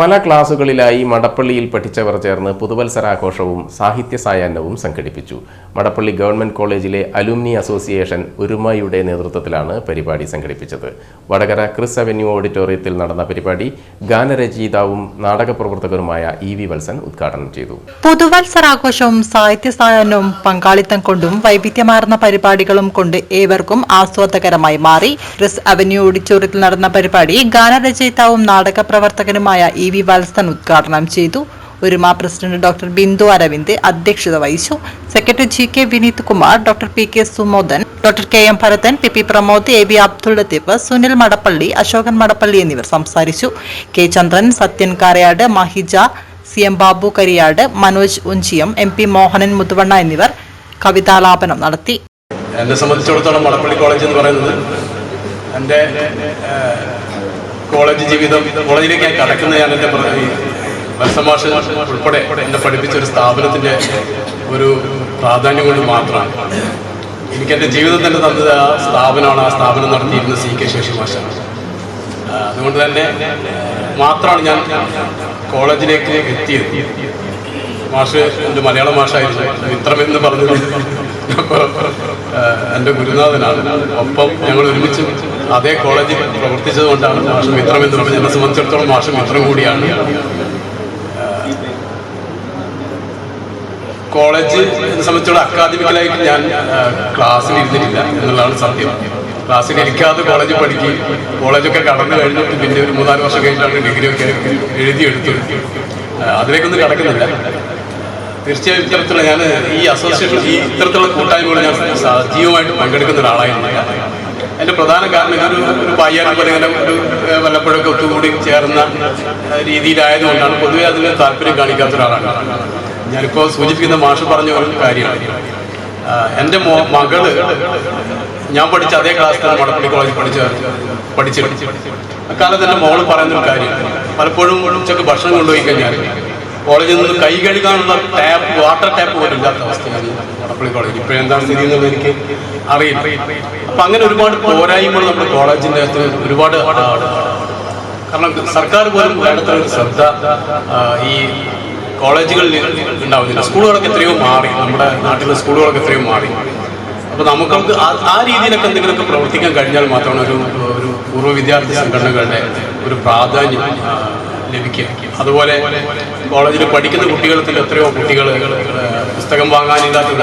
പല ക്ലാസുകളിലായി മടപ്പള്ളിയിൽ പഠിച്ചവർ ചേർന്ന് പുതുവത്സരാഘോഷവും സാഹിത്യ സായാഹ്നവും സംഘടിപ്പിച്ചു. മടപ്പള്ളി ഗവൺമെന്റ് കോളേജിലെ അലുമിനി അസോസിയേഷൻ ഒരുമയുടെ നേതൃത്വത്തിലാണ് പരിപാടി സംഘടിപ്പിച്ചത്. വടകര ക്രിസ് അവന്യൂ ഓഡിറ്റോറിയത്തിൽ നടന്ന പരിപാടി ഗാനരചയിതാവും നാടകപ്രവർത്തകരുമായ ഇ വി വത്സൻ ഉദ്ഘാടനം ചെയ്തു. പുതുവത്സരാഘോഷവും സാഹിത്യ സായാഹ്നവും പങ്കാളിത്തം കൊണ്ടും വൈവിധ്യമാർന്ന പരിപാടികളും കൊണ്ട് ഏവർക്കും ആസ്വാദകരമായി മാറി. ക്രിസ് അവന്യൂ ഓഡിറ്റോറിയത്തിൽ നടന്ന പരിപാടി ഗാനരചയിതാവും നാടക പ്രവർത്തകനുമായ ഇ വി വത്സൻ ഉദ്ഘാടനം ചെയ്തു. ഒരുമ പ്രസിഡന്റ് ഡോക്ടർ ബിന്ദു അരവിന്ദ് അധ്യക്ഷത വഹിച്ചു. Secretary G K Vineeth Kumar doctor P K Sumodan doctor K M Bharathan P P Pramod A B Abdul Latheef Sunil Madappally Ashokan Madappally എന്നിവർ സംസാരിച്ചു. K Chandran Sathyan Karayad Mahija C M Babu Kariyad Manoj Unchiyam M P Mohanan Muthuvanna എന്നിവർ കവിതാലാപനം നടത്തി. എന്നെ സംബന്ധിച്ചിടത്തോളം Madappally college എന്ന് പറയുന്നത് എന്റെ കോളേജ് ജീവിതം കോളേജിലേക്ക് ഞാൻ കടക്കുന്ന ഞാൻ എന്റെ മത്സമാഷ ഉൾപ്പെടെ എന്നെ പഠിപ്പിച്ച ഒരു സ്ഥാപനത്തിന്റെ ഒരു പ്രാധാന്യം കൊണ്ട് മാത്രമാണ്. എനിക്ക് എന്റെ ജീവിതം തന്നെ തന്നത് ആ സ്ഥാപനമാണ്. ആ സ്ഥാപനം നടത്തിയിരുന്ന സി കെ ശേഷി അതുകൊണ്ട് തന്നെ മാത്രമാണ് ഞാൻ കോളേജിലേക്ക് എത്തിയത്. മാഷ് എന്റെ മലയാള മാഷായിരുന്നു. മിത്രമെന്ന് പറഞ്ഞു എന്റെ ഗുരുനാഥനാണ്. ഒപ്പം ഞങ്ങൾ ഒരുമിച്ച് അതേ കോളേജിൽ പ്രവർത്തിച്ചത് കൊണ്ടാണ് മാഷ് മിത്രമെന്ന് പറഞ്ഞത് എന്നെ സംബന്ധിച്ചിടത്തോളം മാഷ് മിത്രം കൂടിയാണ്. കോളേജ് എന്നെ സംബന്ധിച്ചിടത്തോളം ഞാൻ ക്ലാസ്സിൽ ഇരുന്നിട്ടില്ല എന്നുള്ളതാണ് സത്യം. ക്ലാസ്സിൽ ഇരിക്കാതെ കോളേജ് പഠിക്കുകയും കോളേജൊക്കെ കടന്നു കഴിഞ്ഞിട്ട് പിന്നെ ഒരു മൂന്നാൽ വർഷം കഴിഞ്ഞിട്ടാണ് ഡിഗ്രി ഒക്കെ എഴുതിയെടുത്തത്. ആ, അതിലേക്കൊന്നും കടക്കുന്നില്ല. തീർച്ചയായും ഇത്തരത്തിലുള്ള ഞാൻ ഈ അസോസിയേഷൻ ഈ ഇത്തരത്തിലുള്ള കൂട്ടായ്മകൾ ഞാൻ സജീവമായിട്ട് പങ്കെടുക്കുന്ന ഒരാളായിരുന്നു അതിന്റെ പ്രധാന കാരണം ഇതൊരു ഒരു ഇങ്ങനെ ഒരു വല്ലപ്പോഴൊക്കെ ഒത്തുകൂടി ചേർന്ന രീതിയിലായതുകൊണ്ടാണ് പൊതുവെ അതിന് താല്പര്യം കാണിക്കാത്ത ഒരാളാണ്. ഞാനിപ്പോൾ സൂചിപ്പിക്കുന്ന മാഷ് പറഞ്ഞ ഒരു കാര്യമാണ് എന്റെ മോ മകൾ ഞാൻ പഠിച്ച അതേ ക്ലാസ്സിലാണ് മടപ്പള്ളി കോളേജിൽ പഠിച്ച പഠിച്ചു അക്കാലത്ത് എന്റെ മോൾ പറയുന്നൊരു കാര്യം പലപ്പോഴും ഉച്ചയ്ക്ക് ഭക്ഷണം കൊണ്ടുപോയി കഴിഞ്ഞാൽ കോളേജിൽ നിന്ന് കൈ കഴുകാനുള്ള ടാപ്പ് വാട്ടർ ടാപ്പ് പോലും ഇല്ലാത്ത അവസ്ഥയാണ് വടപ്പള്ളി കോളേജ് ഇപ്പോഴെന്താണ് സ്ഥിതി എന്നുള്ളത് എനിക്ക് അറിയില്ല. അപ്പം അങ്ങനെ ഒരുപാട് പോരായ്മകൾ നമ്മുടെ കോളേജിന്റെ അകത്ത് ഒരുപാട് കാരണം സർക്കാർ പോലും വേണ്ടത്ര ശ്രദ്ധ ഈ കോളേജുകളിൽ ഉണ്ടാവുന്നില്ല. സ്കൂളുകളൊക്കെ എത്രയോ മാറി. നമ്മുടെ നാട്ടിലെ സ്കൂളുകളൊക്കെ എത്രയോ മാറി. അപ്പോൾ നമുക്ക് ആ രീതിയിലൊക്കെ എന്തെങ്കിലുമൊക്കെ പ്രവർത്തിക്കാൻ കഴിഞ്ഞാൽ മാത്രമാണ് ഒരു ഒരു പൂർവ വിദ്യാർത്ഥി സംഘടനകളുടെ ഒരു പ്രാധാന്യം ലഭിക്കുക. അതുപോലെ കോളേജിൽ പഠിക്കുന്ന കുട്ടികൾക്ക് എത്രയോ കുട്ടികൾ പുസ്തകം വാങ്ങാനില്ലാത്ത